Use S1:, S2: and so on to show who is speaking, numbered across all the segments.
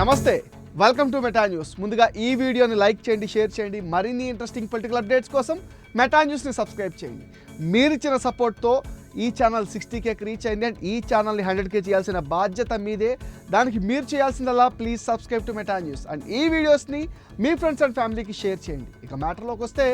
S1: నమస్తే welcome to Meta news ముందుగా ఈ వీడియోని లైక్ చేయండి షేర్ చేయండి. మరిన్ని ఇంట్రెస్టింగ్ పొలిటికల్ అప్డేట్స్ కోసం మెటా న్యూస్ని సబ్స్క్రైబ్ చేయండి. మీరిచ్చిన సపోర్ట్తో ఈ ఛానల్ సిక్స్టీ కేకి రీచ్ అయింది అండ్ ఈ ఛానల్ని హండ్రెడ్ కే చేయాల్సిన బాధ్యత మీదే. దానికి మీరు చేయాల్సిందల్లా please subscribe to Meta news and ఈ వీడియోస్ని మీ ఫ్రెండ్స్ అండ్ ఫ్యామిలీకి షేర్ చేయండి. ఇక మ్యాటర్లోకి వస్తే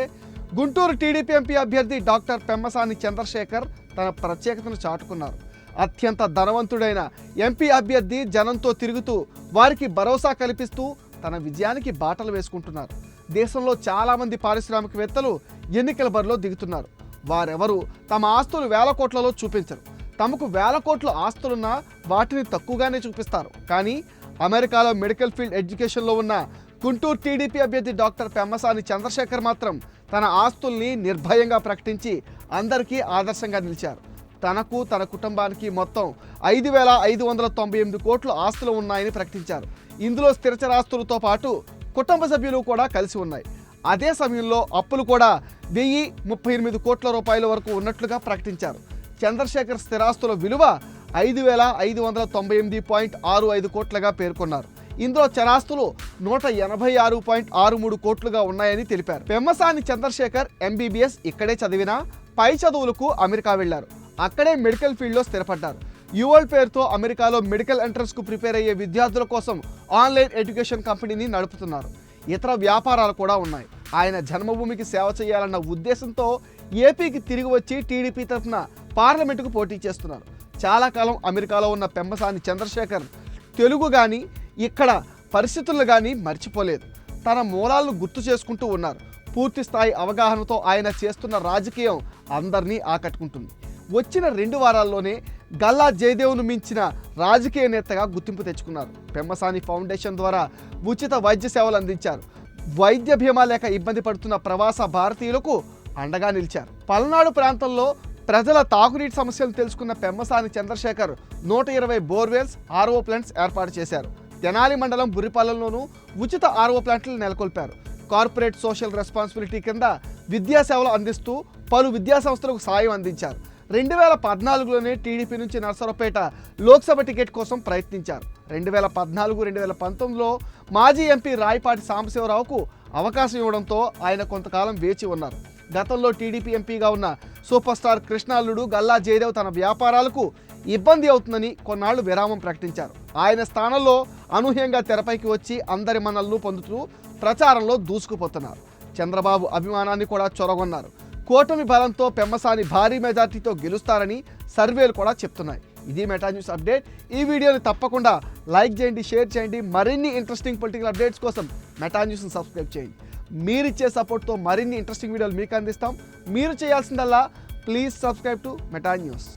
S1: గుంటూరు టీడీపీ ఎంపీ అభ్యర్థి డాక్టర్ పెమ్మసాని చంద్రశేఖర్ తన ప్రత్యేకతను చాటుకున్నారు. అత్యంత ధనవంతుడైన ఎంపీ అభ్యర్థి జనంతో తిరుగుతూ వారికి భరోసా కల్పిస్తూ తన విజయానికి బాటలు వేసుకుంటున్నారు. దేశంలో చాలామంది పారిశ్రామికవేత్తలు ఎన్నికల బరిలో దిగుతున్నారు. వారెవరు తమ ఆస్తులు వేల కోట్లలో చూపించరు. తమకు వేల కోట్ల ఆస్తులున్నా వాటిని తక్కువగానే చూపిస్తారు. కానీ అమెరికాలో మెడికల్ ఫీల్డ్ ఎడ్యుకేషన్లో ఉన్న గుంటూరు టీడీపీ అభ్యర్థి డాక్టర్ పెమ్మసాని చంద్రశేఖర్ మాత్రం తన ఆస్తుల్ని నిర్భయంగా ప్రకటించి అందరికీ ఆదర్శంగా నిలిచారు. తనకు తన కుటుంబానికి మొత్తం ఐదు వేల ఐదు వందల తొంభై ఎనిమిది కోట్లు ఆస్తులు ఉన్నాయని ప్రకటించారు. ఇందులో స్థిరచరాస్తులతో పాటు కుటుంబ సభ్యులు కూడా కలిసి ఉన్నాయి. అదే సమయంలో అప్పులు కూడా వెయ్యి ముప్పై ఎనిమిది కోట్ల రూపాయల వరకు ఉన్నట్లుగా ప్రకటించారు. చంద్రశేఖర్ స్థిరాస్తుల విలువ ఐదు వేల ఐదు వందల తొంభై ఎనిమిది పాయింట్ ఆరు ఐదు కోట్లుగా పేర్కొన్నారు. ఇందులో చరాస్తులు నూట ఎనభై ఆరు పాయింట్ ఆరు మూడు కోట్లుగా ఉన్నాయని తెలిపారు. పెమ్మసాని చంద్రశేఖర్ ఎంబీబీఎస్ ఇక్కడే చదివినా పై చదువులకు అమెరికా వెళ్ళారు అక్కడే మెడికల్ ఫీల్డ్లో స్థిరపడ్డారు. యువల్ పేరుతో అమెరికాలో మెడికల్ ఎంట్రన్స్కు ప్రిపేర్ అయ్యే విద్యార్థుల కోసం ఆన్లైన్ ఎడ్యుకేషన్ కంపెనీని నడుపుతున్నారు. ఇతర వ్యాపారాలు కూడా ఉన్నాయి. ఆయన జన్మభూమికి సేవ చేయాలన్న ఉద్దేశంతో ఏపీకి తిరిగి వచ్చి టీడీపీ తరఫున పార్లమెంటుకు పోటీ చేస్తున్నారు. చాలా కాలం అమెరికాలో ఉన్న పెంబసాని చంద్రశేఖర్ తెలుగు కానీ ఇక్కడ పరిస్థితులు కానీ మర్చిపోలేదు. తన మూలాలను గుర్తు చేసుకుంటూ ఉన్నారు. పూర్తి స్థాయి అవగాహనతో ఆయన చేస్తున్న రాజకీయం అందరినీ ఆకట్టుకుంటుంది. వచ్చిన రెండు వారాల్లోనే గల్లా జయదేవ్ను మించిన రాజకీయ నేతగా గుర్తింపు తెచ్చుకున్నారు. పెమ్మసాని ఫౌండేషన్ ద్వారా ఉచిత వైద్య సేవలు అందించారు. వైద్య బీమా లేక ఇబ్బంది పడుతున్న ప్రవాస భారతీయులకు అండగా నిలిచారు. పల్నాడు ప్రాంతంలో ప్రజల తాగునీటి సమస్యలు తెలుసుకున్న పెమ్మసాని చంద్రశేఖర్ నూట ఇరవై బోర్వెల్స్ ఆర్ఓ ప్లాంట్స్ ఏర్పాటు చేశారు. తెనాలి మండలం బురిపాలెంలోనూ ఉచిత ఆర్ఓ ప్లాంట్లు నెలకొల్పారు. కార్పొరేట్ సోషల్ రెస్పాన్సిబిలిటీ కింద విద్యా సేవలు అందిస్తూ పలు విద్యా సంస్థలకు సాయం అందించారు. రెండు వేల పద్నాలుగులోనే టీడీపీ నుంచి నర్సరావుపేట లోక్సభ టికెట్ కోసం ప్రయత్నించారు. రెండు వేల పద్నాలుగు రెండు వేల పంతొమ్మిదిలో మాజీ ఎంపీ రాయపాటి సాంబశివరావుకు అవకాశం ఇవ్వడంతో ఆయన కొంతకాలం వేచి ఉన్నారు. గతంలో టీడీపీ ఎంపీగా ఉన్న సూపర్ స్టార్ కృష్ణాల్లుడు గల్లా జయదేవ్ తన వ్యాపారాలకు ఇబ్బంది అవుతుందని కొన్నాళ్ళు విరామం ప్రకటించారు. ఆయన స్థానంలో అనూహ్యంగా తెరపైకి వచ్చి అందరి మనల్ని పొందుతూ ప్రచారంలో దూసుకుపోతున్నారు. చంద్రబాబు అభిమానాన్ని కూడా చొరగొన్నారు. కూటమి బలంతో పెమ్మసాని భారీ మెజార్టీతో గెలుస్తారని సర్వేలు కూడా చెప్తున్నాయి. ఇది మెటా న్యూస్ అప్డేట్. ఈ వీడియోని తప్పకుండా లైక్ చేయండి షేర్ చేయండి. మరిన్ని ఇంట్రెస్టింగ్ పొలిటికల్ అప్డేట్స్ కోసం మెటా న్యూస్ని సబ్స్క్రైబ్ చేయండి. మీరిచ్చే సపోర్ట్తో మరిన్ని ఇంట్రెస్టింగ్ వీడియోలు మీకు అందిస్తాం. మీరు చేయాల్సిందల్లా please subscribe to Meta news.